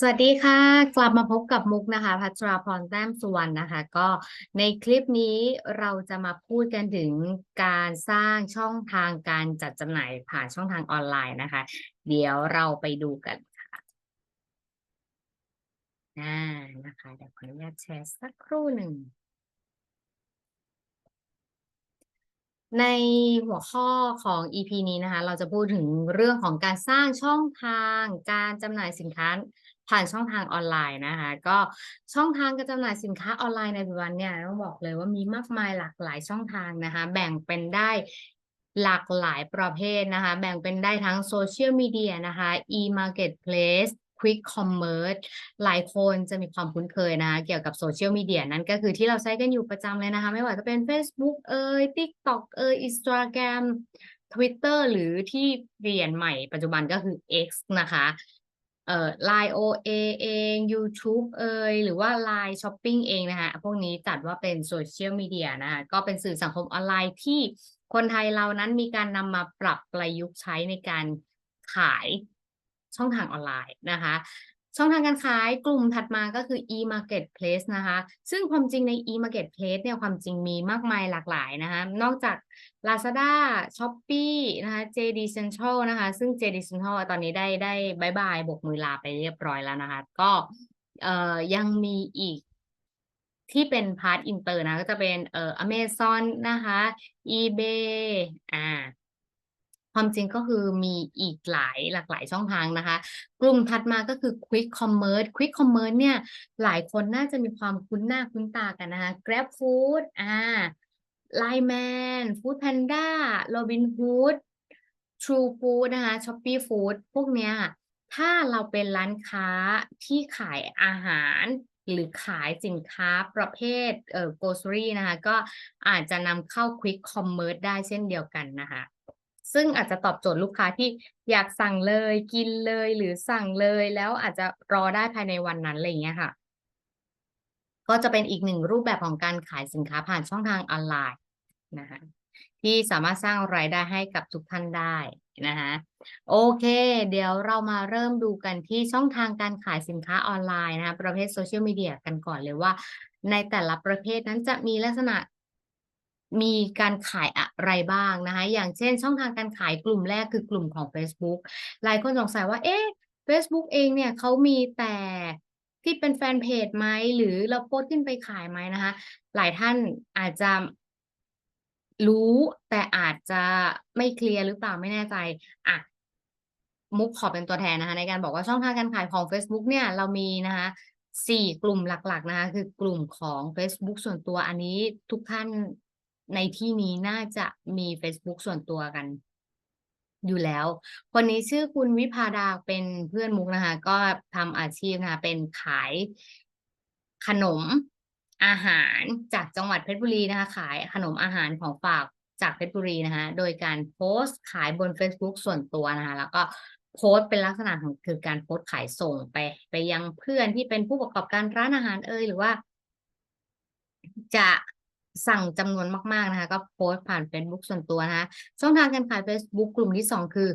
สวัสดีค่ะ กลับมาพบกับมุกนะคะ พัชราพรแต้มสุวรรณนะคะ ก็ในคลิปนี้เราจะมาพูดกันถึงการสร้างช่องทางการจัดจำหน่ายผ่านช่องทางออนไลน์นะคะ เดี๋ยวเราไปดูกันค่ะอ่านะคะเดี๋ยวขออนุญาตแชร์สักครู่หนึ่งในหัวข้อของ EP นี้นะคะ เราจะพูดถึงเรื่องของการสร้างช่องทางการจำหน่ายสินค้า ผ่านช่องทางออนไลน์นะคะ ก็ช่องทางการจำหน่ายสินค้าออนไลน์ในปัจจุบันเนี่ยต้องบอกเลยว่ามีมากมายหลากหลายช่องทางนะคะ แบ่งเป็นได้หลากหลายประเภทนะคะ แบ่งเป็นได้ทั้งโซเชียลมีเดียนะคะ e-marketplace Quick Commerce หลายคนจะมีความคุ้นเคยนะคะเกี่ยวกับโซเชียลมีเดียนั้นก็คือที่เราใช้กันอยู่ประจำเลยนะคะ ไม่ว่าจะเป็น Facebook เอ่ย TikTok เอ่ย Instagram Twitter หรือที่เปลี่ยนใหม่ปัจจุบันก็คือ X นะคะ เอ่อ Line OA เอง YouTube เอยหรือว่า Line Shopping เองนะคะพวกนี้จัดว่าเป็นโซเชียลมีเดียนะคะก็เป็นสื่อสังคมออนไลน์ที่คนไทยเรานั้นมีการนำมาปรับประยุกต์ใช้ในการขายช่องทางออนไลน์นะคะ ช่องทางการขายกลุ่มถัดมาก็คือ e-marketplace นะคะ ซึ่งความจริงใน e-marketplace เนี่ยความจริงมีมากมายหลากหลายนะคะ นอกจาก Lazada Shopee นะคะ JD Central นะคะ ซึ่ง JD Central ตอนนี้ได้ได้บายบายบกมือลาไปเรียบร้อยแล้วนะคะ ก็เอ่อยังมีอีกที่เป็นพาร์ทอินเตอร์นะ ก็จะเป็นเอ่อ Amazon นะคะ eBay อ่า ความจริงก็คือมีอีกหลายหลากหลายช่องทางนะคะ กลุ่มถัดมาก็คือ Quick Commerce Quick Commerce เนี่ยหลายคนน่าจะมีความคุ้นหน้าคุ้นตากันนะคะ Grab Food อ่า Line Man Food Panda Robinhood True Food นะคะ Shopee Food พวกเนี้ยถ้าเราเป็นร้านค้าที่ขายอาหารหรือขายสินค้าประเภทเอ่อ grocery นะคะ ก็อาจจะนำเข้า Quick Commerce ได้เช่นเดียวกันนะคะ ซึ่งอาจจะตอบโจทย์ลูกค้าที่อยากสั่งเลยกินเลยหรือสั่งเลย แล้วอาจจะรอได้ภายในวันนั้นอะไรอย่างเงี้ยค่ะ ก็จะเป็นอีกหนึ่งรูปแบบของการขายสินค้าผ่านช่องทางออนไลน์นะคะที่สามารถสร้างรายได้ให้กับทุกท่านได้นะคะโอเค เดี๋ยวเรามาเริ่มดูกันที่ช่องทางการขายสินค้าออนไลน์นะคะประเภทโซเชียลมีเดียกันก่อนเลยว่า ในแต่ละประเภทนั้นจะมีลักษณะ มีการขายอะไรบ้างนะคะ อย่างเช่น ช่องทางการขายกลุ่มแรกคือกลุ่มของ Facebook หลายคนสงสัยว่า เอ๊ะ Facebook เองเนี่ยเขามีแต่ที่เป็นแฟนเพจไหม หรือเราโพสต์ขึ้นไปขายไหมนะคะ หลายท่านอาจจะรู้แต่อาจจะไม่เคลียร์หรือเปล่าไม่แน่ใจอะมุกขอเป็นตัวแทนนะคะ ในการบอกว่าช่องทางการขายของ Facebook เนี่ยเรามีนะคะสี่กลุ่มหลักๆนะคะ คือกลุ่มของ Facebook ส่วนตัวอันนี้ทุกท่าน ในที่นี้น่าจะมี Facebook ส่วนตัวกัน อยู่แล้ว คนนี้ชื่อคุณวิพาดาเป็นเพื่อนมุกนะคะ ก็ทำอาชีพนะคะเป็นขายขนมอาหารจากจังหวัดเพชรบุรีนะคะ ขายขนมอาหารของฝากจากเพชรบุรีนะคะ โดยการโพสต์ขายบน Facebook ส่วนตัวนะคะ แล้วก็โพสต์เป็นลักษณะของคือการโพสต์ขายส่งไป ไปยังเพื่อนที่เป็นผู้ประกอบการร้านอาหารเอ่ยหรือว่า จะ สั่งจำนวนมากๆนะคะก็โพสต์ผ่าน Facebook ส่วนตัวนะคะช่องทางการขาย Facebook กลุ่มที่สองคือ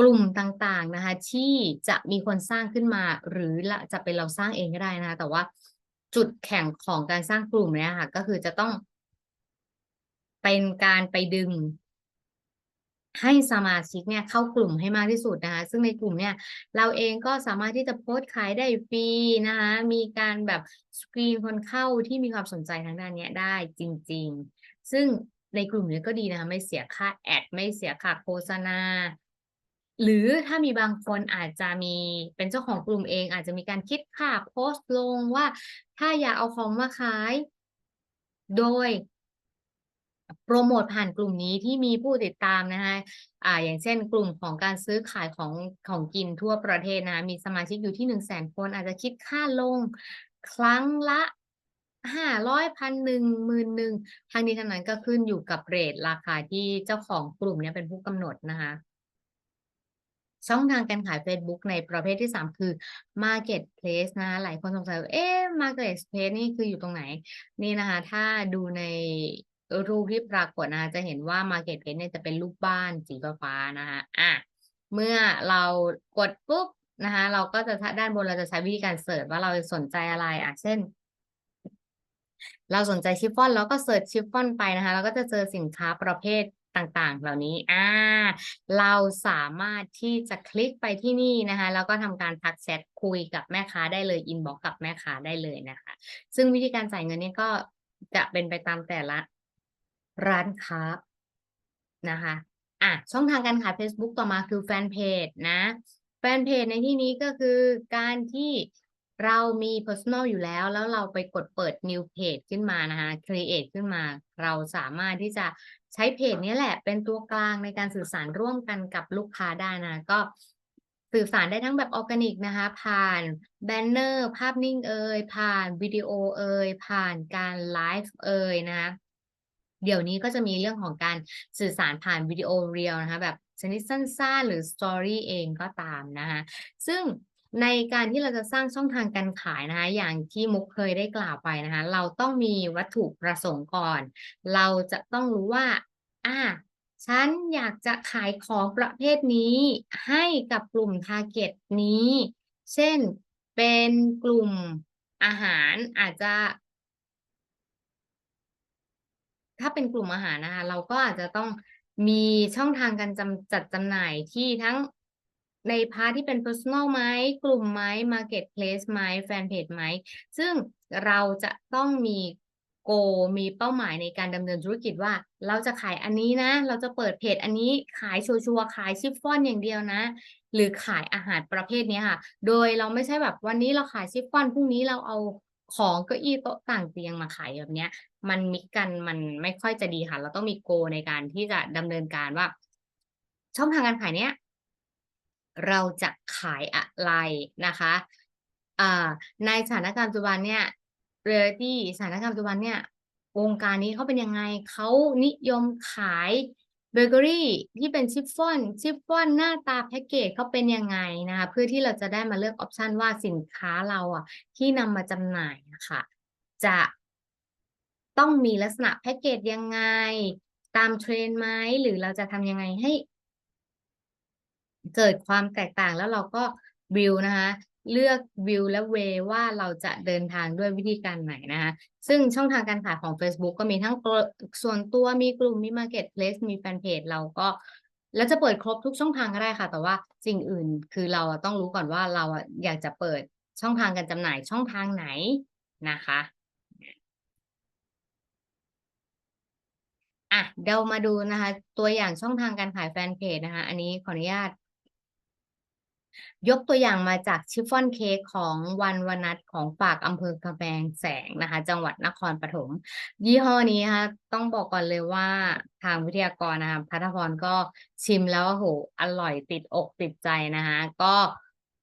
กลุ่มต่างๆนะคะ ที่จะมีคนสร้างขึ้นมา หรือจะเป็นเราสร้างเองก็ได้นะคะ แต่ว่าจุดแข่งของการสร้างกลุ่มเนี่ยค่ะ ก็คือจะต้องเป็นการไปดึง ให้สมาชิกเนี่ยเข้ากลุ่มให้มากที่สุดนะคะ ซึ่งในกลุ่มเนี่ยเราเองก็สามารถที่จะโพสต์ขายได้ฟรีนะคะ มีการแบบสกรีนคนเข้าที่มีความสนใจทางด้านนี้ได้จริง ๆ ซึ่งในกลุ่มนี้ก็ดีนะคะไม่เสียค่าแอดไม่เสียค่าโฆษณา หรือถ้ามีบางคนอาจจะมีเป็นเจ้าของกลุ่มเอง อาจจะมีการคิดค่าโพสต์ลงว่า ถ้าอยากเอาของมาขาย โดย โปรโมทผ่านกลุ่มนี้ที่มีผู้ติดตามนะคะอ่า อย่างเช่นกลุ่มของการซื้อขายของของกินทั่วประเทศนะะมีสมาชิกอยู่ที่หนึ่งแสนคน อาจจะคิดค่าลงครั้งละห้าร้อยพันหนึ่งหมื่นหนึ่งทางนี้ทางนั้นก็ขึ้นอยู่กับเรทราคาที่เจ้าของกลุ่มนี้เป็นผู้กำหนดนะคะ ช่องทางการขาย Facebook ในประเภทที่ 3 คือ Marketplace นะ หลายคนสงสัยว่าเอ๊ะ Marketplace นี่คืออยู่ตรงไหน นี่นะคะ ถ้าดูใน รูปที่ปรากฏนะคะจะเห็นว่า Marketplace เนี่ยจะเป็นรูปบ้านสีฟ้าๆนะคะอะเมื่อเรากดปุ๊บนะคะเราก็จะด้านบนเราจะใช้วิธีการเสิร์ชว่าเราสนใจอะไรอะเช่น เราสนใจชิฟฟ่อนเราก็เสิร์ชชิฟฟ่อนไปนะคะเราก็จะเจอสินค้าประเภทต่างๆ เหล่านี้อ่าเราสามารถที่จะคลิกไปที่นี่นะคะแล้วก็ทำการทักแชทคุยกับแม่ค้าได้เลยอินบ็อกกับแม่ค้าได้เลยนะคะ ซึ่งวิธีการจ่ายเงินนี้ก็จะเป็นไปตามแต่ละ ร้านค้านะคะอะช่องทางการขาย Facebook ต่อมาคือแฟนเพจนะแฟนเพจในที่นี้ก็คือการที่เรามี personal อยู่แล้ว แล้วเราไปกดเปิด new page ขึ้นมานะคะ create ขึ้นมา เราสามารถที่จะใช้เพจนี้แหละ เป็นตัวกลางในการสื่อสารร่วมกันกับลูกค้าได้นะ ก็สื่อสารได้ทั้งแบบออร์แกนิกนะคะ ผ่านแบนเนอร์ ภาพนิ่งเอ่ยผ่านวิดีโอเอ่ยผ่านการไลฟ์เอ่ยนะคะ เดี๋ยวนี้ก็จะมีเรื่องของการสื่อสารผ่านวิดีโอเรียลนะคะแบบชนิดสั้นๆ หรือสตอรี่เองก็ตามนะคะซึ่งในการที่เราจะสร้างช่องทางการขายนะคะ อย่างที่มุกเคยได้กล่าวไปนะคะ เราต้องมีวัตถุประสงค์ก่อน เราจะต้องรู้ว่า อ่า ฉันอยากจะขายของประเภทนี้ให้กับกลุ่มทาร์เก็ตนี้ เช่น เป็นกลุ่มอาหารอาจจะ ถ้าเป็นกลุ่มอาหารนะคะเราก็อาจจะต้องมีช่องทางการจำจัดจำหน่ายที่ทั้งในพาร์ทที่เป็น personal ไหมกลุ่มไหม marketplace ไหมแฟนเพจไหม ซึ่งเราจะต้องมีโกมีเป้าหมายในการดำเนินธุรกิจว่า เราจะขายอันนี้นะ เราจะเปิดเพจอันนี้ขายชัวร์ๆขายชิฟฟ่อนอย่างเดียวนะ หรือขายอาหารประเภทนี้ค่ะ โดยเราไม่ใช่แบบวันนี้เราขายชิฟฟ่อนพรุ่งนี้เราเอาของเก้าอี้โต๊ะต่างเตียงมาขายแบบเนี้ย มันมิกกันมันไม่ค่อยจะดีค่ะ เราต้องมีโกในการที่จะดำเนินการว่า ช่องทางการขายเนี้ยเราจะขายอะไรนะคะอ่าในสถานการณ์ปัจจุบันเนี่ยเรียลิตี้สถานการณ์ปัจจุบันเนี่ยวงการนี้เขาเป็นยังไงเขานิยมขายเบเกอรี่ที่เป็นชิฟฟ่อนชิฟฟ่อนหน้าตาแพ็กเกจเขาเป็นยังไงนะคะเพื่อที่เราจะได้มาเลือกออปชันว่าสินค้าเราอะที่นำมาจำหน่ายนะคะจะ ต้องมีลักษณะแพ็กเกจยังไง ตามเทรนไหมหรือเราจะทำยังไงให้ เกิดความแตกต่างแล้วเราก็วิวนะคะ เลือกวิวและเวว่าเราจะเดินทางด้วยวิธีการไหนนะคะ ซึ่งช่องทางการขายของ Facebook ก็มีทั้งส่วนตัวมีกลุ่มมี Marketplace มีแฟนเพจเราก็แล้วจะเปิดครบทุกช่องทางก็ได้ค่ะ แต่ว่าสิ่งอื่นคือเราต้องรู้ก่อนว่าเราอยากจะเปิดช่องทางการจำหน่ายช่องทางไหนนะคะ อะเดี๋ยวมาดูนะคะ ตัวอย่างช่องทางการขายแฟนเพจนะคะ อันนี้ขออนุญาต ยกตัวอย่างมาจากชิฟฟ่อนเค้กของวันวนัทของฝากอำเภอกำแพงแสงนะคะ จังหวัดนครปฐมยี่ห้อนี้นะคะต้องบอกก่อนเลยว่าทางวิทยากรนะคะพัทพรก็ชิมแล้วโหอร่อยติดอกติดใจนะคะ ก็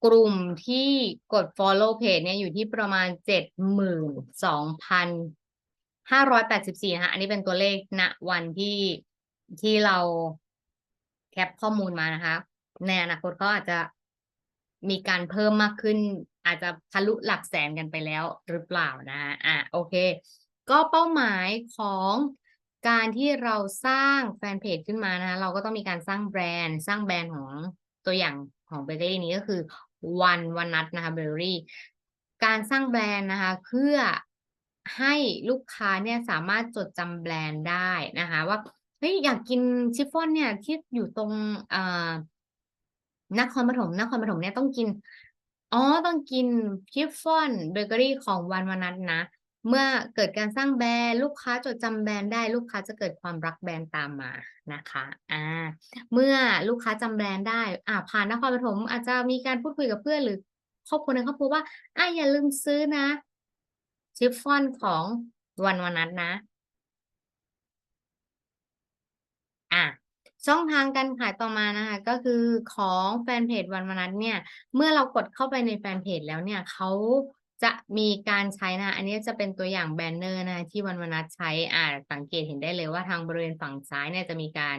กลุ่มที่กด follow page เนี่ยอยู่ที่ประมาณเจ็ด ห้าร้อยแปดสิบสี่นะคะอันนี้เป็นตัวเลขณวันที่ที่เราแคปข้อมูลมานะคะ ในอนาคตก็อาจจะมีการเพิ่มมากขึ้น อาจจะทะลุหลักแสนกันไปแล้วหรือเปล่านะอะโอเค ก็เป้าหมายของการที่เราสร้างแฟนเพจขึ้นมานะคะเราก็ต้องมีการสร้างแบรนด์ สร้างแบรนด์ของตัวอย่างของเบเกอรี่นี้ก็คือวันวันนัทนะคะเบเกอรี่การสร้างแบรนด์นะคะ เพื่อ ให้ลูกค้าเนี่ยสามารถจดจำแบรนด์ได้นะคะ ว่าเฮ้ยอยากกินชิฟฟ่อนเนี่ยที่อยู่ตรงอ่อนครปฐมนครปฐมเนี่ยต้องกิน อ๋อต้องกินชิฟฟ่อนเบเกอรี่ของวันวันนั้นนะ เมื่อเกิดการสร้างแบรนด์ลูกค้าจดจำแบรนด์ได้ลูกค้าจะเกิดความรักแบรนด์ตามมานะคะอ่าเมื่อลูกค้าจำแบรนด์ได้อ่าผ่านนครปฐมอาจจะมีการพูดคุยกับเพื่อนหรือครอบครัวในครอบครัวว่าอ่าอย่าลืมซื้อนะ ชิฟฟ่อนของวันวันนั้นะ อะช่องทางการขายต่อมานะคะ ก็คือของแฟนเพจวันวันัทเนี่ย เมื่อเรากดเข้าไปในแฟนเพจแล้วเนี่ยเขาจะมีการใช้นะ อันนี้จะเป็นตัวอย่างแบนเนอร์นะที่วันวนัทใช้อ่าสังเกตเห็นได้เลยว่าทางบริเวณฝั่งซ้ายเนี่ยจะมีการ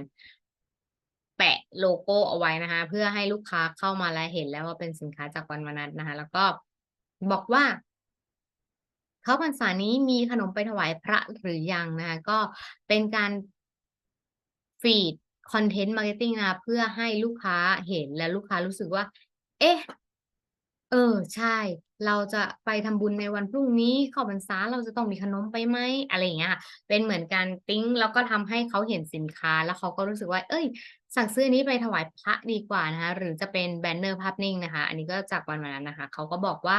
แปะโลโก้เอาไว้นะคะ เพื่อให้ลูกค้าเข้ามาและเห็นแล้วว่าเป็นสินค้าจากวันวนัทนะคะ แล้วก็บอกว่า เขาพรรษานี้มีขนมไปถวายพระหรือยังนะคะก็เป็นการฟีดคอนเทนต์มาร์เก็ตติ้งนะเพื่อให้ลูกค้าเห็นและลูกค้ารู้สึกว่า เอ๊ะ เออ ใช่ เราจะไปทำบุญในวันพรุ่งนี้เข้าพรรษาเราจะต้องมีขนมไปไหมอะไรอย่างเงี้ยเป็นเหมือนการติ๊งแล้วก็ทำให้เขาเห็นสินค้าแล้วเขาก็รู้สึกว่าเฮ้ย สั่งซื้อนนี้ไปถวายพระดีกว่านะคะหรือจะเป็นแบนเนอร์ภาพนิ่งนะคะ อันนี้ก็จากวันวันนั้นนะคะเขาก็บอกว่า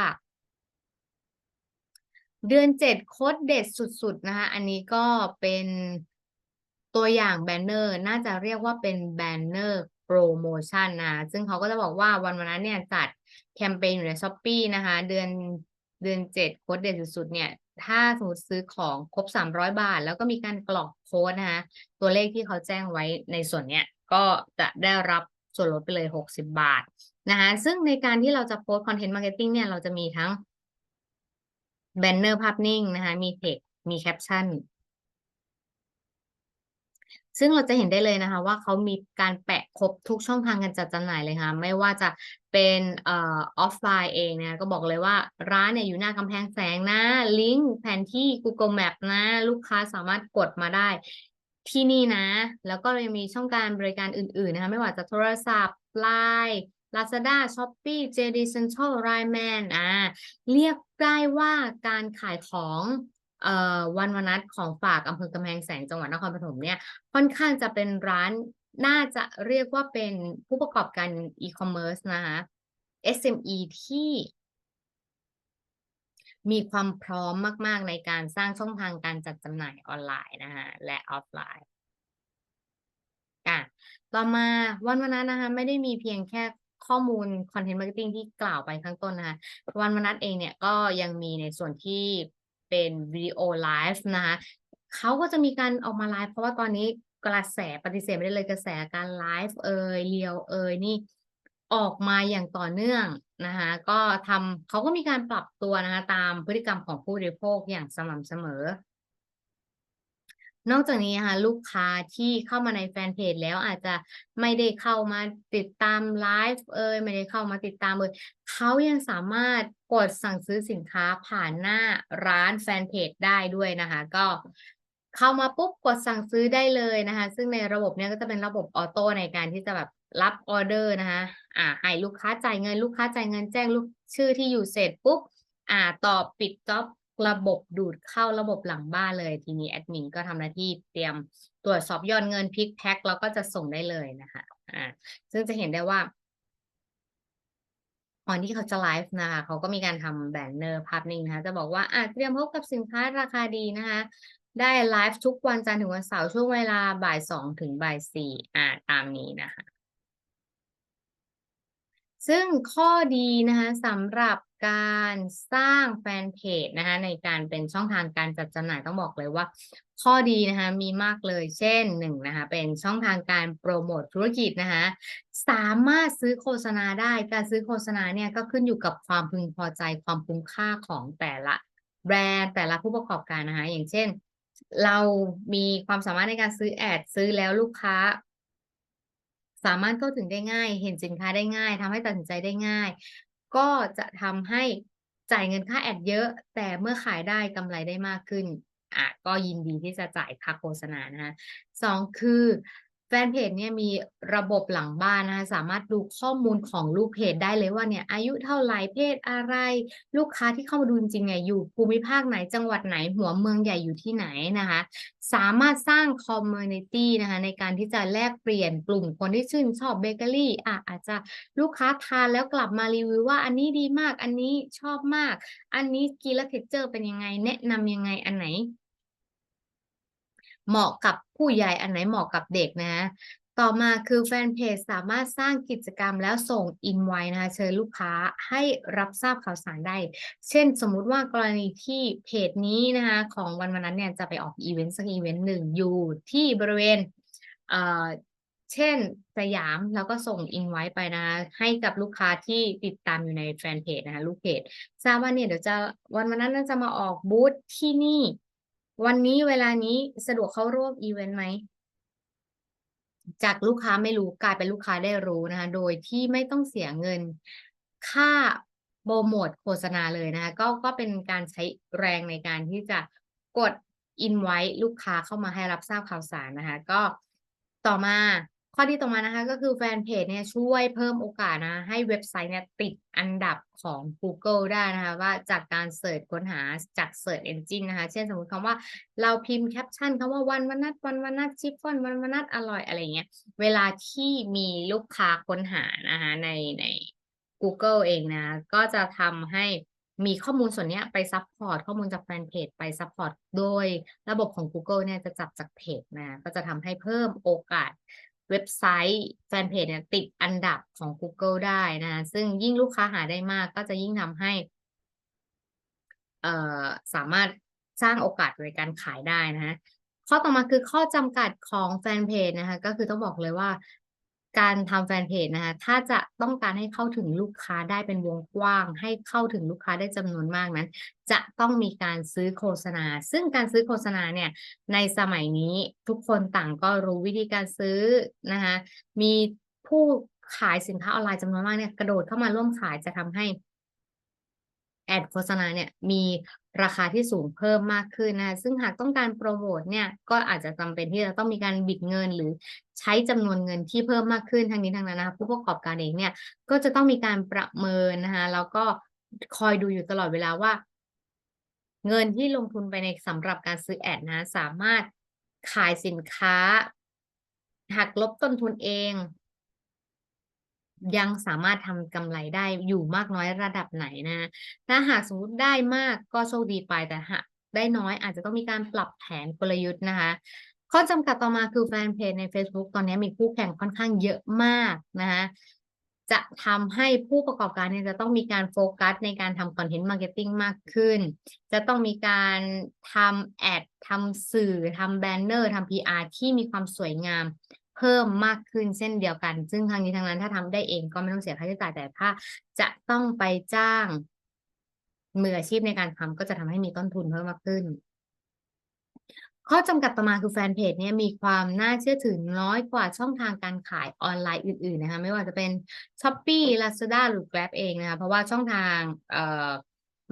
เดือน7โคตรเด็ดสุด ๆ นะคะ อันนี้ก็เป็นตัวอย่างแบนเนอร์ น่าจะเรียกว่าเป็นแบนเนอร์โพรโมชั่นนะ ซึ่งเขาก็จะบอกว่าวันวันนั้นเนี่ยจัดแคมเปญอยู่ใน Shopee นะคะ เดือนเดือน7โคตรเด็ดสุด ๆ เนี่ย ถ้าสมมติซื้อของครบ300บาท แล้วก็มีการกรอกโค้ดนะคะ ตัวเลขที่เขาแจ้งไว้ในส่วนเนี้ยก็จะได้รับส่วนลดไปเลย 60 บาทนะคะ ซึ่งในการที่เราจะโพสต์คอนเทนต์ marketing เนี่ย เราจะมีทั้ง แบนเนอร์ภาพนิ่งนะคะ มีเทกต์มีแคปชั่น ซึ่งเราจะเห็นได้เลยนะคะ ว่าเขามีการแปะครบทุกช่องทางการจัดจำหน่ายเลยค่ะ ไม่ว่าจะเป็นออฟไลน์เองเนี่ยก็บอกเลยว่าร้านเนี่ยอยู่หน้ากำแพงแสงนะ ลิงก์แผนที่ Google Map นะ ลูกค้าสามารถกดมาได้ที่นี่นะ แล้วก็ยังมีช่องการบริการอื่นๆนะคะ ไม่ว่าจะโทรศัพท์ LINE Lazada Shopee JD Central Line Man อ่าเรียกได้ว่าการขายของเอ่อวันวนัสของฝากอำเภอกำแพงแสนจังหวัดนครปฐมเนี่ยค่อนข้างจะเป็นร้านน่าจะเรียกว่าเป็นผู้ประกอบการอีคอมเมิร์ซนะคะ SME ที่มีความพร้อมมาก ๆ ในการสร้างช่องทางการจัดจำหน่ายออนไลน์นะคะและออฟไลน์อาต่อมาวันวันนั้นนะคะไม่ได้มีเพียงแค่ ข้อมูลคอนเทนต์ marketing ที่กล่าวไปข้างต้นนะคะวันวนัทเองเนี่ยก็ยังมีในส่วนที่เป็นวิดีโอไลฟ์นะคะเขาก็จะมีการออกมาไลฟ์เพราะว่าตอนนี้กระแสปฏิเสธไม่ได้เลยกระแสการไลฟ์เอย Reel เอยนี่ออกมาอย่างต่อเนื่องนะคะก็ทำเขาก็มีการปรับตัวนะคะตามพฤติกรรมของผู้บริโภคอย่างสม่ำเสมอ นอกจากนี้นะคะลูกค้าที่เข้ามาในแฟนเพจแล้วอาจจะไม่ได้เข้ามาติดตามไลฟ์เอยไม่ได้เข้ามาติดตามเอยเขายังสามารถกดสั่งซื้อสินค้าผ่านหน้าร้านแฟนเพจได้ด้วยนะคะ ก็เข้ามาปุ๊บกดสั่งซื้อได้เลยนะคะ ซึ่งในระบบเนี้ยก็จะเป็นระบบออโต้ในการที่จะแบบรับออเดอร์นะคะ อ่า ให้ลูกค้าจ่ายเงิน ลูกค้าจ่ายเงินแจ้งลูกชื่อที่อยู่เสร็จปุ๊บ อ่าตอบปิดจ็อบ ระบบดูดเข้าระบบหลังบ้านเลย ทีนี้แอดมินก็ทำหน้าที่เตรียมตรวจสอบยอดเงินพิกแพ็กแล้วก็จะส่งได้เลยนะคะอ่าซึ่งจะเห็นได้ว่าก่อนที่เขาจะไลฟ์นะคะเขาก็มีการทำแบนเนอร์ภาพนิ่งนะคะ จะบอกว่าอ่าเตรียมพบกับสินค้าราคาดีนะคะ ได้ไลฟ์ทุกวันจันทร์ถึงวันเสาร์ช่วงเวลาบ่าย2ถึงบ่าย4อาตามนี้นะคะ ซึ่งข้อดีนะคะสำหรับการสร้างแฟนเพจนะคะในการเป็นช่องทางการจัดจำหน่ายต้องบอกเลยว่า ข้อดีนะคะมีมากเลยเช่น1นะคะเป็นช่องทางการโพรโมตธุรกิจนะคะสามารถซื้อโฆษณาได้การซื้อโฆษณาเนี่ยก็ขึ้นอยู่กับความพึงพอใจความคุ้มค่าของแต่ละแบรนด์แต่ละผู้ประกอบการนะคะอย่างเช่น เรามีความสามารถในการซื้อแอดซื้อแล้วลูกค้า สามารถเข้าถึงได้ง่าย เห็นสินค้าได้ง่ายทำให้ตัดสินใจได้ง่าย ก็จะทำให้จ่ายเงินค่าแอดเยอะ แต่เมื่อขายได้กำไรได้มากขึ้นอาก็ยินดีที่จะจ่ายค่าโฆษณานะคะสองคือ แฟนเพจเนี่ยมีระบบหลังบ้านนะคะสามารถดูข้อมูลของลูกเพจได้เลยว่าเนี่ยอายุเท่าไรเพศอะไร ลูกค้าที่เข้ามาดูจริงๆเนี่ยอยู่ภูมิภาคไหนจังหวัดไหนหัวเมืองใหญ่อยู่ที่ไหนนะคะ สามารถสร้างคอมมิวนิตี้นะคะในการที่จะแลกเปลี่ยนกลุ่มคนที่ชื่นชอบเบเกอรีอาอาจจะลูกค้าทานแล้วกลับมารีวิวว่าอันนี้ดีมากอันนี้ชอบมาก อันนี้กินแล้ว texture เป็นยังไงแนะนำยังไงอันไหน เหมาะกับผู้ใหญ่อันไหนเหมาะกับเด็กนะ ต่อมาคือแฟนเพจสามารถสร้างกิจกรรมแล้วส่ง invite นะคะเชิญลูกค้าให้รับทราบข่าวสารได้ เช่นสมมุติว่ากรณีที่เพจนี้นะคะของวันวันนั้นเนี่ยจะไปออกอีเวนต์สักอีเวนต์หนึ่งอยู่ที่บริเวณเอ่อเช่นสยามแล้วก็ส่ง invite ไปนะ ให้กับลูกค้าที่ติดตามอยู่ในแฟนเพจนะคะลูกเพจทราบว่าเนี่ยเดี๋ยวจะวันวันนั้นจะมาออกบูธที่นี่ วันนี้เวลานี้สะดวกเข้าร่วมอีเวนต์ไหม?จากลูกค้าไม่รู้กลายเป็นลูกค้าได้รู้นะคะ โดยที่ไม่ต้องเสียเงิน ค่าโปรโมตโฆษณาเลยนะคะ ก็ก็เป็นการใช้แรงในการที่จะกดอินไว้ลูกค้าเข้ามาให้รับทราบข่าวสารนะคะ ก็ต่อมา ข้อที่ต่อมานะคะ ก็คือแฟนเพจเนี่ยช่วยเพิ่มโอกาสนะ ให้เว็บไซต์เนี่ยติดอันดับของ Google ได้นะคะ ว่าจากการเสิร์ชค้นหาจาก Search Engine นะคะ เช่นสมมติคำว่าเราพิมพ์แคปชั่นคำว่าวันวนัทวันวนัทชิฟฟ่อนวันวนัทอร่อยอะไรเงี้ยเวลาที่มีลูกค้าค้นหานะคะในใน Google เองนะ ก็จะทำให้มีข้อมูลส่วนนี้ไปซัพพอร์ตข้อมูลจากแฟนเพจไปซัพพอร์ตโดยระบบของ Google เนี่ยจะจับจากเพจนะ ก็จะทำให้เพิ่มโอกาส เว็บไซต์แฟนเพจเนี่ยติดอันดับของ Google ได้นะ ซึ่งยิ่งลูกค้าหาได้มากก็จะยิ่งทำให้เอ่อสามารถสร้างโอกาสในการขายได้นะคะข้อต่อมาคือข้อจำกัดของแฟนเพจนะคะ ก็คือต้องบอกเลยว่า การทำแฟนเพจนะคะ ถ้าจะต้องการให้เข้าถึงลูกค้าได้เป็นวงกว้าง ให้เข้าถึงลูกค้าได้จำนวนมากนั้น จะต้องมีการซื้อโฆษณา ซึ่งการซื้อโฆษณาเนี่ย ในสมัยนี้ทุกคนต่างก็รู้วิธีการซื้อนะคะ มีผู้ขายสินค้าออนไลน์จำนวนมากเนี่ยกระโดดเข้ามาร่วมขายจะทำให้ แอดโฆษณาเนี่ยมีราคาที่สูงเพิ่มมากขึ้นนะคะซึ่งหากต้องการโปรโมทเนี่ยก็อาจจะจำเป็นที่จะต้องมีการบิดเงินหรือใช้จำนวนเงินที่เพิ่มมากขึ้นทั้งนี้ทั้งนั้นนะคะผู้ประกอบการเองเนี่ยก็จะต้องมีการประเมินนะคะแล้วก็คอยดูอยู่ตลอดเวลาว่า เงินที่ลงทุนไปในสำหรับการซื้อแอดนะสามารถขายสินค้าหักลบต้นทุนเอง ยังสามารถทำกำไรได้อยู่มากน้อยระดับไหนนะ ถ้าหากสมมติได้มากก็โชคดีไปแต่หากได้น้อยอาจจะต้องมีการปรับแผนกลยุทธ์นะคะ ข้อจำกัดต่อมาคือแฟนเพจใน Facebook ตอนนี้มีคู่แข่งค่อนข้างเยอะมากนะคะจะทำให้ผู้ประกอบการเนี่ยจะต้องมีการโฟกัสในการทำคอนเทนต์มาร์เก็ตติ้งมากขึ้น จะต้องมีการทำแอดทำสื่อทำแบนเนอร์ทำ PR ที่มีความสวยงาม พิ่มมากขึ้นเช่นเดียวกัน ซึ่งทางนี้ทางนั้นถ้าทำได้เองก็ไม่ต้องเสียค่าใช้จ่ายแต่ถ้าจะต้องไปจ้างมืออาชีพในการทำก็จะทำให้มีต้นทุนเพิ่มมากขึ้น ข้อจำกัดต่อมาคือแฟนเพจเนี่ยมีความน่าเชื่อถือน้อยกว่าช่องทางการขายออนไลน์อื่นๆนะคะไม่ว่าจะเป็น Shopee Lazada หรือ Grab เองนะคะเพราะว่าช่องทางเอ่อ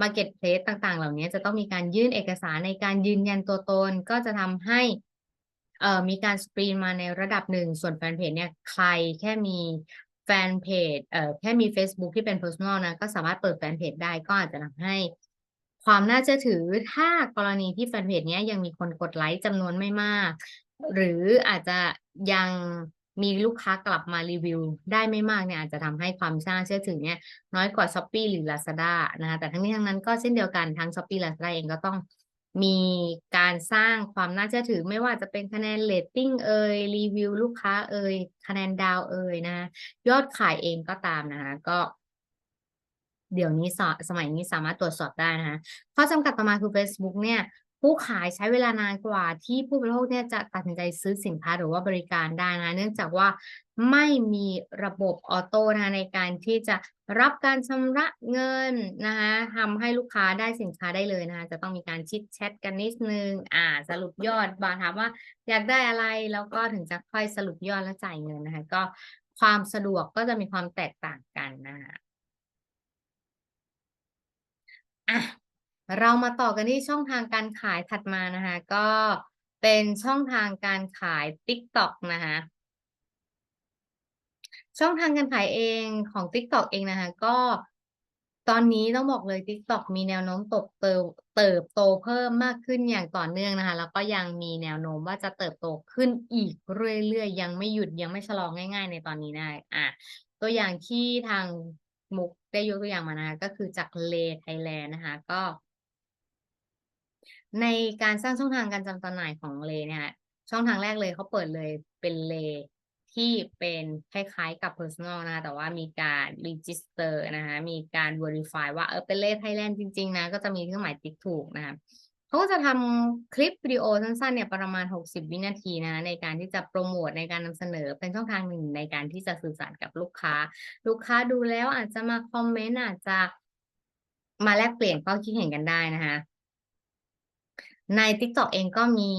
Marketplace ต่างๆ เหล่านี้จะต้องมีการยื่นเอกสารในการยืนยันตัวตน ก็จะทำให้ มีการสกรีนมาในระดับหนึ่ง ส่วนแฟนเพจเนี่ยใครแค่มีแฟนเพจเอ่อแค่มี Facebook ที่เป็น Personal นะ ก็สามารถเปิดแฟนเพจได้ก็อาจจะทำให้ความน่าเชื่อถือถ้ากรณีที่แฟนเพจเนี้ยยังมีคนกดไลค์จำนวนไม่มาก หรืออาจจะยังมีลูกค้ากลับมารีวิวได้ไม่มากเนี่ยอาจจะทำให้ความน่าเชื่อถือเนี่ยน้อยกว่า Shopee หรือ Lazada นะคะแต่ทั้งนี้ทั้งนั้นก็เช่นเดียวกันทั้ง Shopee Lazada เองก็ต้อง มีการสร้างความน่าเชื่อถือไม่ว่าจะเป็นคะแนนเลตติ้งเอ่ยรีวิวลูกค้าเอ่ยคะแนนดาวเอ่ยนะ ยอดขายเองก็ตามนะคะก็ เดี๋ยวนี้สสมัยนี้สามารถตรวจสอบได้นะคะข้อจำกัดต่อมาคือ Facebook เนี่ย ผู้ขายใช้เวลานานกว่าที่ผู้บริโภคเนี่ยจะตัดสินใจซื้อสินค้าหรือว่าบริการได้นะ เนื่องจากว่าไม่มีระบบออโตนะในการที่จะรับการชำระเงินนะคะทำให้ลูกค้าได้สินค้าได้เลยนะคะจะต้องมีการชิตแชตกันนิดนึง อ่า สรุปยอดมาถามว่าอยากได้อะไรแล้วก็ถึงจะค่อยสรุปยอดและจ่ายเงินนะคะก็ความสะดวกก็จะมีความแตกต่างกันนะคะอะ เรามาต่อกันที่ช่องทางการขายถัดมานะคะก็เป็นช่องทางการขาย TikTok นะคะช่องทางการขายเองของ TikTok เองนะคะก็ตอนนี้ต้องบอกเลย TikTok มีแนวโน้มตบเติบเติบโตเพิ่มมากขึ้นอย่างต่อเนื่องนะคะ แล้วก็ยังมีแนวโน้มว่าจะเติบโตขึ้นอีกเรื่อยๆ ยังไม่หยุดยังไม่ชะลอง่าย ๆ ในตอนนี้ได้อ่าตัวอย่างที่ทางมุกได้ยกตัวอย่างมานะคะก็คือจาก Lay Thailand นะคะ ก็ ในการสร้างช่องทางการจำจำหน่ายของ Lay เนี่ยค่ะช่องทางแรกเลยเขาเปิดเลยเป็น Lay ที่เป็นคล้าย ๆ กับ Personal นะคะแต่ว่ามีการ register นะคะมีการ verify ว่าเออเป็น Lay Thailand จริง ๆ นะ ก็จะมีเครื่องหมายติ๊กถูกนะคะเขาก็จะทำคลิปวิดีโอสั้นๆเนี่ยประมาณ 60 วินาทีนะ ในการที่จะโปรโมตในการนำเสนอเป็นช่องทางหนึ่งในการที่จะสื่อสารกับลูกค้า ลูกค้าดูแล้วอาจจะมาคอมเมนต์อาจจะมาแลกเปลี่ยนข้อคิดเห็นกันได้นะคะ ใน TikTok เองก็มี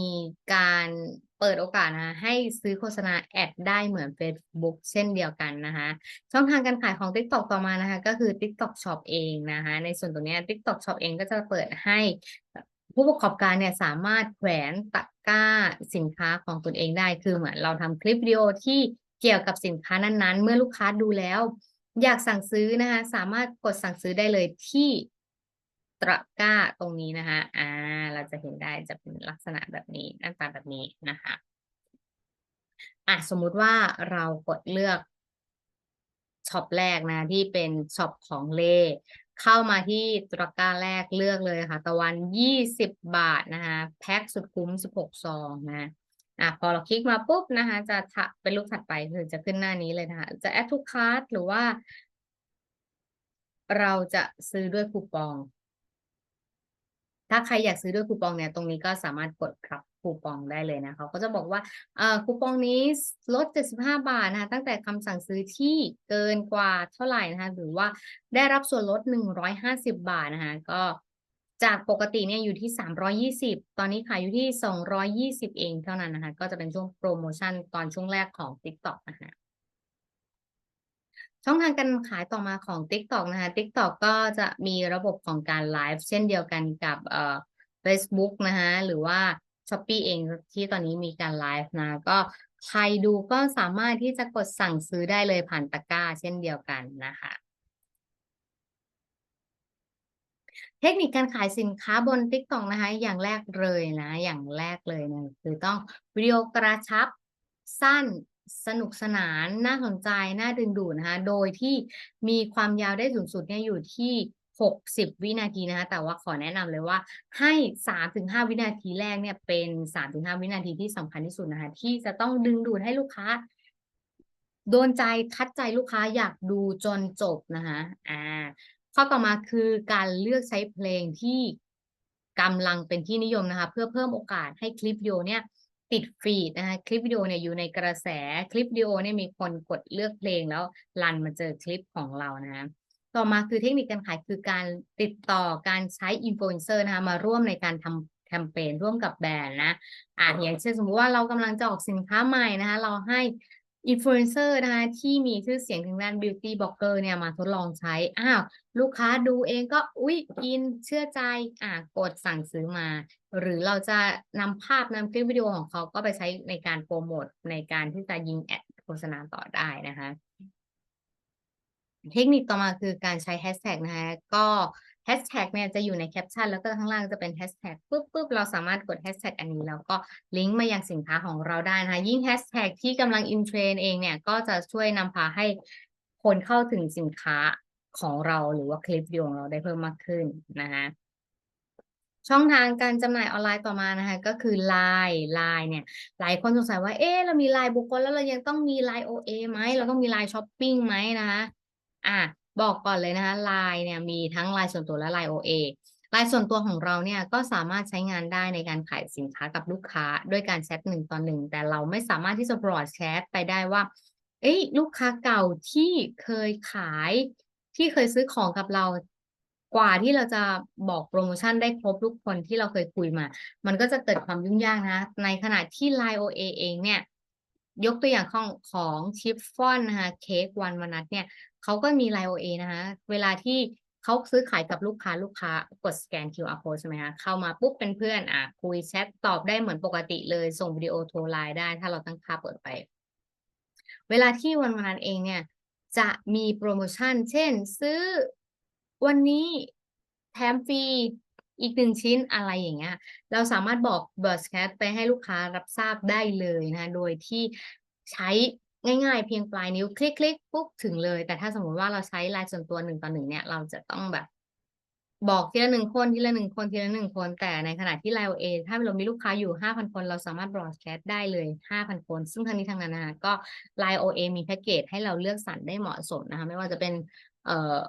การเปิดโอกาสนะคะให้ซื้อโฆษณาแอดได้เหมือนเฟซบุ๊กเช่นเดียวกันนะคะช่องทางการขายของ TikTok ต่อมานะคะก็คือ TikTok Shop เองนะคะในส่วนตรงนี้ TikTok Shop เองก็จะเปิดให้ผู้ประกอบการเนี่ยสามารถแขวนตะกร้าสินค้าของตนเองได้ คือเหมือนเราทำคลิปวิดีโอที่เกี่ยวกับสินค้านั้นๆ เมื่อลูกค้าดูแล้ว อยากสั่งซื้อนะคะสามารถกดสั่งซื้อได้เลยที่ ตะกร้าตรงนี้นะคะอ่าเราจะเห็นได้จะเป็นลักษณะแบบนี้หน้าตาแบบนี้นะคะอะสมมุติว่าเรากดเลือกช็อปแรกนะที่เป็นช็อปของเลเข้ามาที่ตะกร้าแรกเลือกเลยค่ะ ตะวันยี่สิบบาทนะคะแพ็คสุดคุ้มสิบหกซองนะอะพอเราคลิกมาปุ๊บนะคะ จะเป็นรูปถัดไปคือจะขึ้นหน้านี้เลยนะคะ จะ add to cart หรือว่า เราจะซื้อด้วยคูปอง ถ้าใครอยากซื้อด้วยคูปองเนี่ยตรงนี้ก็สามารถกดรับคูปองได้เลยนะเขาก็จะบอกว่าคูปองนี้ลด 75 บาทนะคะตั้งแต่คำสั่งซื้อที่เกินกว่าเท่าไหร่นะคะหรือว่าได้รับส่วนลด 150 บาทนะคะก็จากปกติเนี่ยอยู่ที่ 320 ตอนนี้ขายอยู่ที่ 220 เองเท่านั้นนะคะ ก็จะเป็นช่วงโปรโมชั่นตอนช่วงแรกของ TikTok นะคะ ช่องทางการขายต่อมาของ TikTok นะคะ TikTok ก็จะมีระบบของการไลฟ์เช่นเดียวกันกับเอ่อ Facebook นะคะหรือว่า s h อ p e e เองที่ตอนนี้มีการไลฟ์นะก็ใครดูก็สามารถที่จะกดสั่งซื้อได้เลยผ่านตะกร้า เช่นเดียวกันนะคะเทคนิคการขายสินค้าบน TikTok นะคะ อย่างแรกเลยนะ อย่างแรกเลยเนี่ยคือต้องวิดีโอกระชับสั้น สนุกสนานน่าสนใจน่าดึงดูดนะคะ โดยที่มีความยาวได้สูงสุดเนี่ยอยู่ที่60วินาทีนะคะ แต่ว่าขอแนะนำเลยว่าให้3-5วินาทีแรกเนี่ยเป็น3-5วินาทีที่สำคัญที่สุดนะคะ ที่จะต้องดึงดูดให้ลูกค้า โดนใจทัดใจลูกค้าอยากดูจนจบนะคะอ่าข้อต่อมาคือการเลือกใช้เพลงที่กำลังเป็นที่นิยมนะคะ เพื่อเพิ่มโอกาสให้คลิปวิดีโอเนี่ย ติดฟีดนะคะคลิปวิดีโอเนี่ยอยู่ในกระแสคลิปวิดีโอเนี่ยมีคนกดเลือกเพลงแล้วรันมาเจอคลิปของเรานะต่อมาคือเทคนิคการขายคือการติดต่อการใช้อินฟลูเอนเซอร์นะคะมาร่วมในการทำแคมเปญร่วมกับแบรนด์นะอ่าอย่างเช่นสมมติว่าเรากำลังจะออกสินค้าใหม่นะคะเราให้ อินฟลูเอนเซอร์นะคะที่มีชื่อเสียงทางด้านบิวตี้บล็อกเกอร์เนี่ยมาทดลองใช้ อ้าว ลูกค้าดูเองก็อุ๊ยอินเชื่อใจ อ่ากดสั่งซื้อมา หรือเราจะนำภาพนำคลิปวิดีโอของเขาก็ไปใช้ในการโปรโมทในการที่จะยิงแอดโฆษณาต่อได้นะคะ เทคนิคต่อมาคือการใช้แฮชแท็กนะคะก็ แฮชแท็กเนี่ยจะอยู่ในแคปชั่นแล้วก็ข้างล่างจะเป็นแฮชแท็กปุ๊บปุ๊บเราสามารถกดแฮชแท็กอันนี้แล้วก็ลิงก์มายังสินค้าของเราได้นะคะยิ่งแฮชแท็กที่กำลังอินเทรนเองเนี่ยก็จะช่วยนำพาให้คนเข้าถึงสินค้าของเราหรือว่าคลิปวิดีโอของเราได้เพิ่มมากขึ้นนะคะช่องทางการจำหน่ายออนไลน์ต่อมานะคะก็คือ Line Line เนี่ยหลายคนสงสัยว่าเอ๊ะเรามี Line บุคคลแล้วเรายังต้องมี Line OA ไหมเราต้องมี Line Shopping ไหมนะคะอะ บอกก่อนเลยนะคะไลน์เนี่ยมีทั้งไลน์ส่วนตัวและไลน์ OA ไลน์ส่วนตัวของเราเนี่ยก็สามารถใช้งานได้ในการขายสินค้ากับลูกค้าด้วยการแชทหนึ่งต่อหนึ่งแต่เราไม่สามารถที่จะบรอดแชทไปได้ว่า เอ้ยลูกค้าเก่าที่เคยขายที่เคยซื้อของกับเรากว่าที่เราจะบอกโปรโมชั่นได้ครบทุกคนที่เราเคยคุยมา มันก็จะเกิดความยุ่งยากนะ ในขณะที่ Line OA เองเนี่ย ยกตัวอย่างของของชิฟฟ่อนนะคะเค้กวันวันนัดเนี่ยเขาก็มีไลน์ OA นะคะเวลาที่เขาซื้อขายกับลูกค้าลูกค้ากดสแกน QR code ใช่ไหมคะเข้ามาปุ๊บเป็นเพื่อนอะคุยแชทตอบได้เหมือนปกติเลย ส่งวิดีโอโทรไลน์ได้ ถ้าเราตั้งค่าเปิดไป เวลาที่วันวันนั้นเองเนี่ย จะมีโปรโมชั่น เช่น ซื้อวันนี้แถมฟรี อีกหนึ่งชิ้นอะไรอย่างเงี้ย เราสามารถบอกบอร์สแคทไปให้ลูกค้ารับทราบได้เลยนะ โดยที่ใช้ง่ายๆ เพียงปลายนิ้วคลิกๆปุ๊บถึงเลย แต่ถ้าสมมติว่าเราใช้ไลน์ส่วนตัวหนึ่งต่อหนึ่งเนี่ย เราจะต้องแบบ บอกทีละหนึ่งคนทีละหนึ่งคนทีละหนึ่งคน แต่ในขณะที่ไลน์เอถ้าเรามีลูกค้าอยู่ห้าพันคน เราสามารถบล็อกแชทได้เลยห้าพันคน ซึ่งทั้งนี้ทั้งนั้นนะคะก็ไลน์โอเอมีแพ็กเกจให้เราเลือกสรรได้เหมาะสมนะคะ ไม่ว่าจะเป็นเอ่อ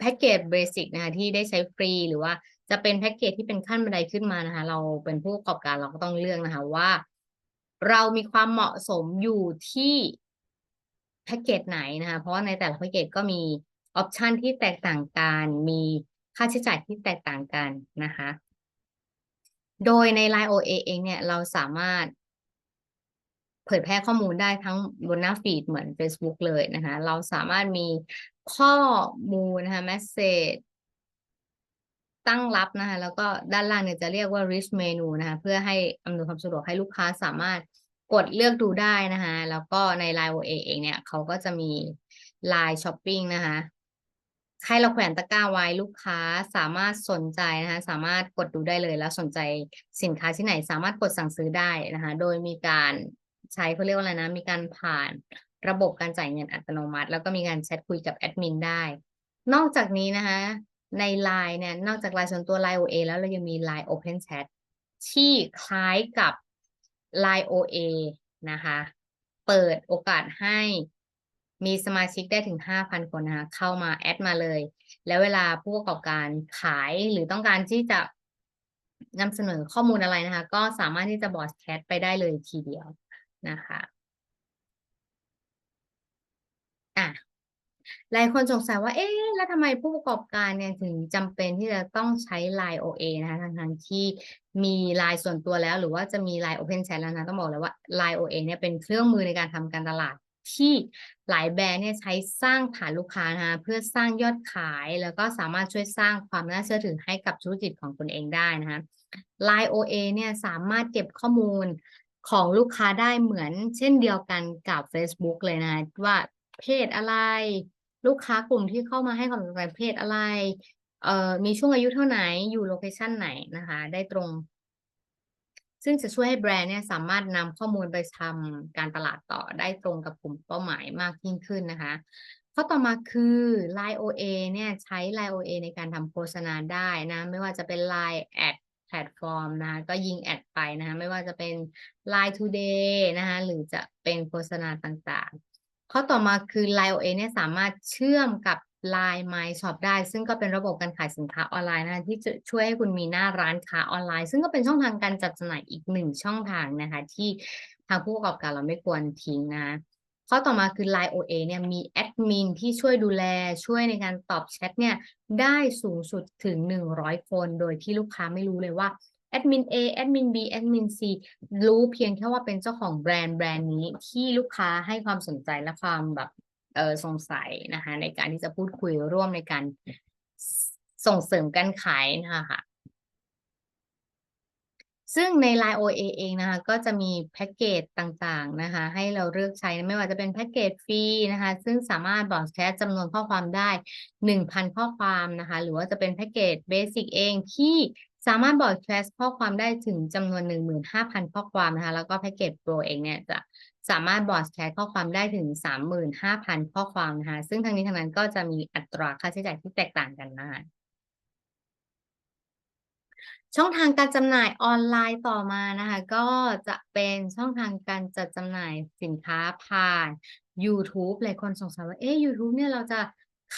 แพ็กเกจเบสิกนะคะที่ได้ใช้ฟรีหรือว่า จะเป็นแพ็กเกจที่เป็นขั้นบันไดขึ้นมานะคะ เราเป็นผู้ประกอบการเราก็ต้องเลือกนะคะว่า เรามีความเหมาะสมอยู่ที่แพ็กเกจไหนนะคะ เพราะในแต่ละแพ็กเกจก็มีออปชันที่แตกต่างกัน มีค่าใช้จ่ายที่แตกต่างกันนะคะ โดยใน Line OA เองเนี่ยเราสามารถ เผยแพร่ข้อมูลได้ทั้งบนหน้าฟีดเหมือน Facebook เลยนะคะ เราสามารถมีข้อมูลนะคะ message ตั้งรับนะคะแล้วก็ด้านล่างเนี่ยจะเรียกว่า rich menu นะคะเพื่อให้อำนวยความสะดวกให้ลูกค้าสามารถกดเลือกดูได้นะคะแล้วก็ใน Line OA เองเนี่ยเขาก็จะมี Line Shopping นะคะให้เราแขวนตะกร้าไว้ลูกค้าสามารถสนใจนะคะสามารถกดดูได้เลยแล้วสนใจสินค้าที่ไหนสามารถกดสั่งซื้อได้นะคะโดยมีการใช้เขาเรียกว่าอะไรนะมีการผ่านระบบการจ่ายเงินอัตโนมัติ แล้วก็มีการแชทคุยกับแอดมินได้ นอกจากนี้นะคะ ใน Line เนี่ยนอกจาก Line ส่วนตัว Line OA แล้วเรายังมี Line Open Chat ที่คล้ายกับ Line OA นะคะ เปิดโอกาสให้มีสมาชิกได้ถึง 5,000 คนนะคะ เข้ามาแอดมาเลย แล้วเวลาผู้ประกอบการขายหรือต้องการที่จะนำเสนอข้อมูลอะไรนะคะ ก็สามารถที่จะบอสแคทไปได้เลยทีเดียวนะคะ อะ หลายคนสงสัยว่า เอ๊ะ แล้วทำไมผู้ประกอบการเนี่ยถึงจำเป็นที่จะต้องใช้ Line OA นะคะทั้งๆที่มี Line ส่วนตัวแล้ว หรือว่าจะมี Line Open Chat แล้วนะ ต้องบอกเลยว่า Line OA เนี่ยเป็นเครื่องมือในการทำการตลาดที่หลายแบรนด์เนี่ยใช้สร้างฐานลูกค้านะคะเพื่อสร้างยอดขายแล้วก็สามารถช่วยสร้างความน่าเชื่อถือให้กับธุรกิจของตนเองได้นะคะ Line OA เนี่ยสามารถเก็บข้อมูลของลูกค้าได้เหมือนเช่นเดียวกันกับ Facebook เลยนะ ว่าเพศอะไร ลูกค้ากลุ่มที่เข้ามาให้ความสนใจเพศอะไรเอ่อมีช่วงอายุเท่าไหนอยู่โลเคชันไหนนะคะ ได้ตรง ซึ่งจะช่วยให้แบรนด์เนี่ยสามารถนำข้อมูลไปทำการตลาดต่อได้ตรงกับกลุ่มเป้าหมายมากยิ่งขึ้นนะคะข้อต่อมาคือ Line OA เนี่ยใช้ Line OA ในการทำโฆษณาได้นะ ไม่ว่าจะเป็น Line แอดแพลตฟอร์มนะก็ยิงแอดไปนะคะไม่ว่าจะเป็น Line Today นะคะหรือจะเป็นโฆษณาต่างๆ ข้อต่อมาคือ Line OA เนี่ยสามารถเชื่อมกับ Line My Shop ได้ ซึ่งก็เป็นระบบการขายสินค้าออนไลน์นะคะที่จะช่วยให้คุณมีหน้าร้านค้าออนไลน์ ซึ่งก็เป็นช่องทางการจัดจำหน่ายอีกหนึ่งช่องทางนะคะ ที่ทางผู้ประกอบการเราไม่ควรทิ้งนะข้อต่อมาคือ Line OA เนี่ยมีแอดมินที่ช่วยดูแลช่วยในการตอบแชทเนี่ยได้สูงสุดถึง 100 คน โดยที่ลูกค้าไม่รู้เลยว่า แอดมิน A แอดมิน B แอดมิน C รู้เพียงแค่ว่าเป็นเจ้าของแบรนด์แบรนด์นี้ที่ลูกค้าให้ความสนใจและความแบบเออสงสัยนะคะในการที่จะพูดคุยร่วมในการส่งเสริมการขายนะคะซึ่งใน Line OA เองนะคะก็จะมีแพ็กเกจต่างๆนะคะให้เราเลือกใช้ไม่ว่าจะเป็นแพ็กเกจฟรีนะคะซึ่งสามารถบอดแคสจำนวนข้อความได้ 1,000 ข้อความนะคะหรือว่าจะเป็นแพ็กเกจเบสิกเองที่ สามารถบอดแคสข้อความได้ถึงจำนวน 15,000 ข้อความนะคะ แล้วก็แพ็กเกจโปรเองเนี่ยจะสามารถบอดแคสข้อความได้ถึง 35,000 ข้อความนะคะ ซึ่งทั้งนี้ทั้งนั้นก็จะมีอัตราค่าใช้จ่ายที่แตกต่างกันนะคะช่องทางการจำหน่ายออนไลน์ต่อมานะคะ ก็จะเป็นช่องทางการจัดจำหน่ายสินค้าผ่าน YouTube หลายคนสงสัยว่าเอ๊ะ YouTube เนี่ยเราจะ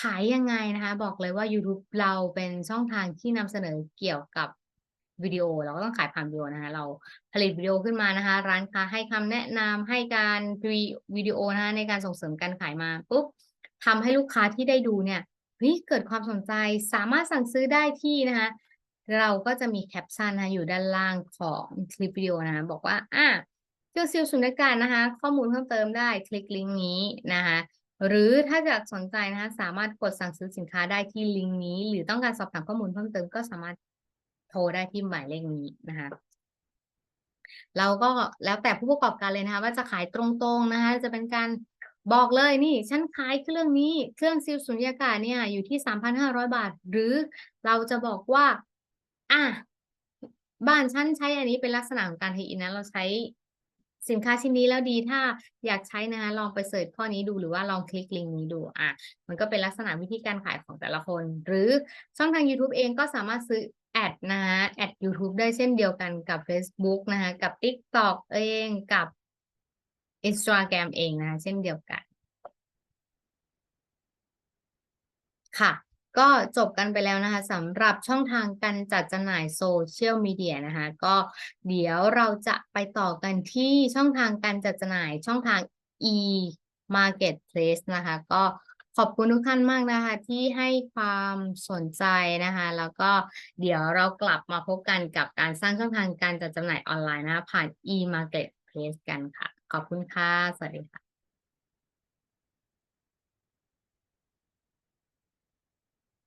ขายยังไงนะคะ บอกเลยว่า YouTube เราเป็นช่องทางที่นำเสนอเกี่ยวกับ วิดีโอเราก็ต้องขายผ่านวิดีโอนะคะเราผลิตวิดีโอขึ้นมานะคะ ร้านค้าให้คำแนะนำให้การวิดีโอนะคะในการส่งเสริมการขายมาปุ๊บทำให้ลูกค้าที่ได้ดูเนี่ยเฮ้ยเกิดความสนใจสามารถสั่งซื้อได้ที่นะคะเราก็จะมีแคปชั่นนะอยู่ด้านล่างของคลิปวิดีโอนะบอกว่าอะเจ้าซิลสุญญากาศนะคะ ข้อมูลเพิ่มเติมได้คลิกลิงก์นี้นะคะหรือถ้าอยากสนใจนะคะสามารถกดสั่งซื้อสินค้าได้ที่ลิงก์นี้ หรือต้องการสอบถามข้อมูลเพิ่มเติมก็สามารถ โทรได้ที่หมายเลขนี้นะคะเราก็แล้วแต่ผู้ประกอบการเลยนะคะ ว่าจะขายตรงๆนะคะ จะเป็นการบอกเลยนี่ฉันขายเครื่องนี้เครื่องซิลสุญญากาศเนี่ย อยู่ที่สามพันห้าร้อยบาท หรือเราจะบอกว่า อะบ้านฉันใช้อันนี้เป็นลักษณะของการเทอินนะ เราใช้สินค้าชิ้นนี้แล้วดีถ้าอยากใช้นะคะลองไปเสิร์ชข้อนี้ดูหรือว่าลองคลิกลิงก์นี้ดูอะมันก็เป็นลักษณะวิธีการขายของแต่ละคน หรือช่องทาง YouTube เองก็สามารถซื้อ แอดนะคะแอด YouTube ได้เช่นเดียวกันกับ Facebook นะคะกับ TikTok เองกับ Instagram เองนะคะเช่นเดียวกัน ค่ะ ก็จบกันไปแล้วนะคะสำหรับช่องทางการจัดจำหน่ายโซเชียลมีเดียนะคะก็เดี๋ยวเราจะไปต่อกันที่ช่องทางการจัดจำหน่ายช่องทาง e marketplace นะคะ ก็ ขอบคุณทุกท่านมากนะคะ ที่ให้ความสนใจนะคะ แล้วก็เดี๋ยวเรากลับมาพบกันกับการสร้างช่องทางการจัดจำหน่ายออนไลน์นะคะผ่าน e marketplace กันค่ะ ขอบคุณค่ะ สวัสดีค่ะ